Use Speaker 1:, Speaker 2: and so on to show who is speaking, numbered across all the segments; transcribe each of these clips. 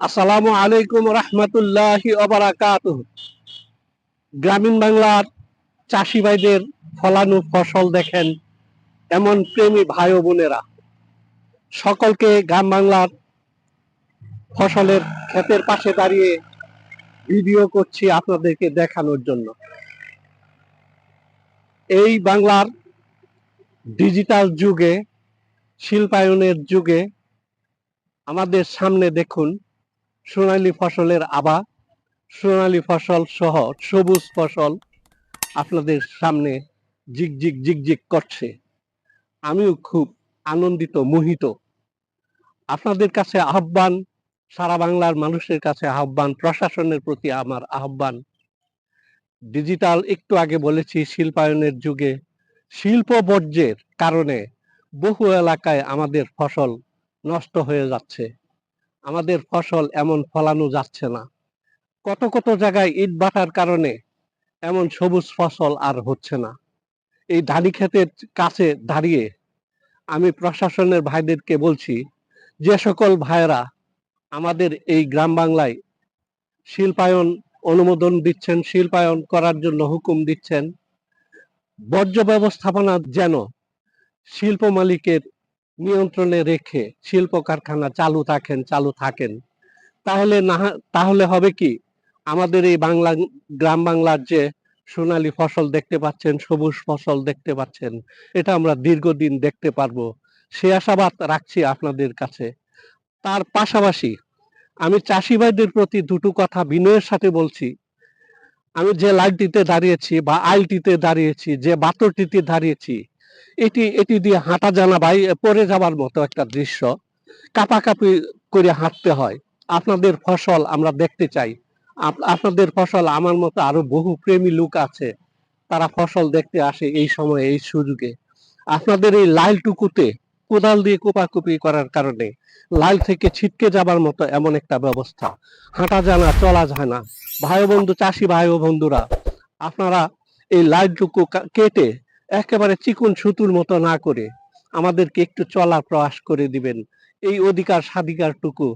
Speaker 1: আসসালামু আলাইকুম রহমতুল্লাহি গ্রামীণ বাংলার চাষি ভাইদের ফলানো ফসল দেখেন এমন প্রেমী ভাই ও বোনেরা। সকলকে গ্রাম বাংলার ফসলের ক্ষেতের পাশে দাঁড়িয়ে ভিডিও করছি আপনাদেরকে দেখানোর জন্য। এই বাংলার ডিজিটাল যুগে, শিল্পায়নের যুগে আমাদের সামনে দেখুন সোনালী ফসলের আবা, সোনালী ফসল সহ সবুজ ফসল আপনাদের সামনে জিগজিগ জিগজিগ করছে। আমিও খুব আনন্দিত, মোহিত। আপনাদের কাছে আহ্বান, সারা বাংলার মানুষের কাছে আহ্বান, প্রশাসনের প্রতি আমার আহ্বান। ডিজিটাল একটু আগে বলেছি, শিল্পায়নের যুগে, শিল্প বর্জ্যের কারণে বহু এলাকায় আমাদের ফসল নষ্ট হয়ে যাচ্ছে। আমাদের ফসল এমন ফলানো যাচ্ছে না। কত কত জায়গায় ইট বাটার কারণে এমন সবুজ ফসল আর হচ্ছে না। এই ধানি ক্ষেতের কাছে দাঁড়িয়ে আমি প্রশাসনের ভাইদেরকে বলছি, যে সকল ভাইরা আমাদের এই গ্রাম বাংলায় শিল্পায়ন অনুমোদন দিচ্ছেন, শিল্পায়ন করার জন্য হুকুম দিচ্ছেন, বর্জ্য ব্যবস্থাপনা যেন শিল্প মালিকের নিয়ন্ত্রণে রেখে শিল্প কারখানা চালু থাকেন চালু থাকেন। তাহলে না, তাহলে হবে কি? আমাদের এই বাংলা, গ্রাম বাংলার যে সোনালী ফসল দেখতে পাচ্ছেন, সবুজ ফসল দেখতে পাচ্ছেন, এটা আমরা দীর্ঘদিন দেখতে পারব। সে আশাবাদ রাখছি আপনাদের কাছে। তার পাশাপাশি আমি চাষি ভাইদের প্রতি দুটো কথা বিনয়ের সাথে বলছি। আমি যে লাইনটিতে দাঁড়িয়েছি বা আইলটিতে দাঁড়িয়েছি, যে বাতরটিতে দাঁড়িয়েছি এটি এটি দিয়ে হাঁটা জানা ভাই পড়ে যাবার মতো একটা দৃশ্য। কাপাকাপি করে হাঁটতে হয়। আপনাদের ফসল আমরা দেখতে চাই। আপ- আপনাদের ফসল আমার মতো আরও বহু প্রেমী লোক আছে। তারা ফসল দেখতে আসে এই সময়ে, এই সুযোগে। আপনাদের এই লাইলটুকুতে কোদাল দিয়ে কোপাকুপি করার কারণে লাইল থেকে ছিটকে যাবার মতো এমন একটা ব্যবস্থা। হাঁটা জানা, চলা যায় না ভাই বন্ধু, চাষি ভাই বন্ধুরা, আপনারা এই লাইলটুকু কা- কেটে একেবারে চিকুন সুতুর মতো না করে আমাদেরকে একটু চলার প্রয়াস করে দিবেন। এই অধিকার স্বাধিকারটুকু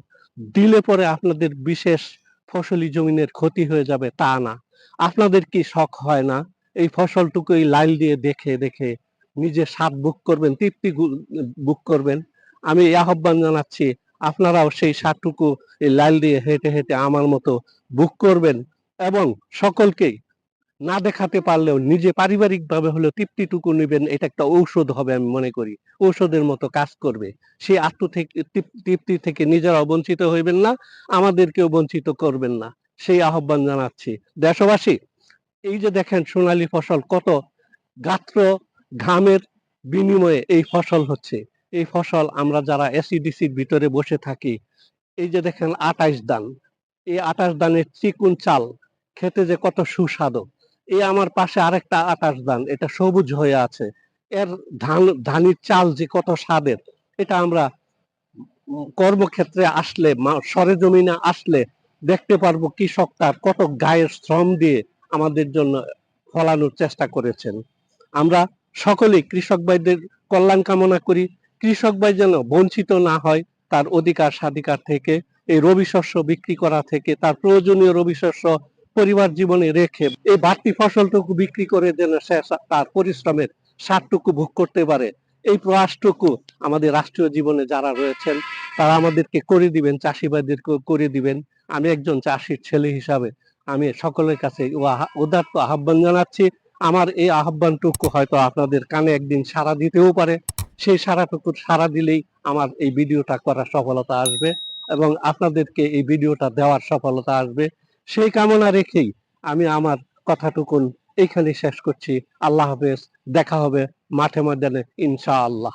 Speaker 1: দিলে পরে আপনাদের বিশেষ ফসলি জমিনের ক্ষতি হয়ে যাবে তা না। আপনাদের কি শখ হয় না? এই ফসলটুকু এই লাইল দিয়ে দেখে দেখে নিজে স্বাদ বুক করবেন, তৃপ্তি বুক করবেন। আমি এই আহ্বান জানাচ্ছি, আপনারাও সেই স্বাদটুকু এই লাইল দিয়ে হেঁটে হেঁটে আমার মতো বুক করবেন এবং সকলকেই না দেখাতে পারলেও নিজে পারিবারিক ভাবে হলেও তৃপ্তিটুকু নেবেন, এটা একটা ঔষধ হবে আমি মনে করি। ঔষধের মতো কাজ করবে। সেই আত্ম থেকে তৃপ্তি থেকে নিজেরাও বঞ্চিত হইবেন না, আমাদেরকেও বঞ্চিত করবেন না। সেই আহ্বান জানাচ্ছি। দেশবাসী, এই যে দেখেন সোনালী ফসল, কত গাত্র ঘামের বিনিময়ে এই ফসল হচ্ছে। এই ফসল আমরা যারা এসিডিসির ভিতরে বসে থাকি, এই যে দেখেন আটাইশ দান। এই আটাশ দানের চিকুন চাল খেতে যে কত সুস্বাদু। এই আমার পাশে আরেকটা আটাশ দান, এটা সবুজ হয়ে আছে। এর ধান, ধানির চাল যে কত স্বাদের, এটা আমরা কর্মক্ষেত্রে আসলে সরেজমিনে আসলে দেখতে পারব কৃষক তার কত গায়ের শ্রম দিয়ে আমাদের জন্য ফলানোর চেষ্টা করেছেন। আমরা সকলেই কৃষক ভাইদের কল্যাণ কামনা করি। কৃষক ভাই যেন বঞ্চিত না হয় তার অধিকার, স্বাধিকার থেকে, এই রবি শস্য বিক্রি করা থেকে, তার প্রয়োজনীয় রবি শস্য পরিবার জীবনে রেখে এই বাড়তি ফসলটুকু বিক্রি করে যেন সে তার পরিশ্রমের সারটুকু ভোগ করতে পারে, এই প্রয়াসটুকু আমাদের রাষ্ট্রীয় জীবনে যারা রয়েছেন, তারা আমাদেরকে করে দিবেন চাষিবাদীদেরকে করে দিবেন। আমি একজন চাষির ছেলে হিসাবে আমি সকলের কাছে উদাত্ত আহ্বান জানাচ্ছি। আমার এই আহ্বানটুকু হয়তো আপনাদের কানে একদিন সাড়া দিতেও পারে। সেই সারাটুকু সাড়া দিলেই আমার এই ভিডিওটা করার সফলতা আসবে এবং আপনাদেরকে এই ভিডিওটা দেওয়ার সফলতা আসবে। সেই কামনা রেখেই আমি আমার কথাটুকুন এইখানে শেষ করছি। আল্লাহ হাফেজ, দেখা হবে মাঠে ময়দানে, ইনশাআল্লাহ।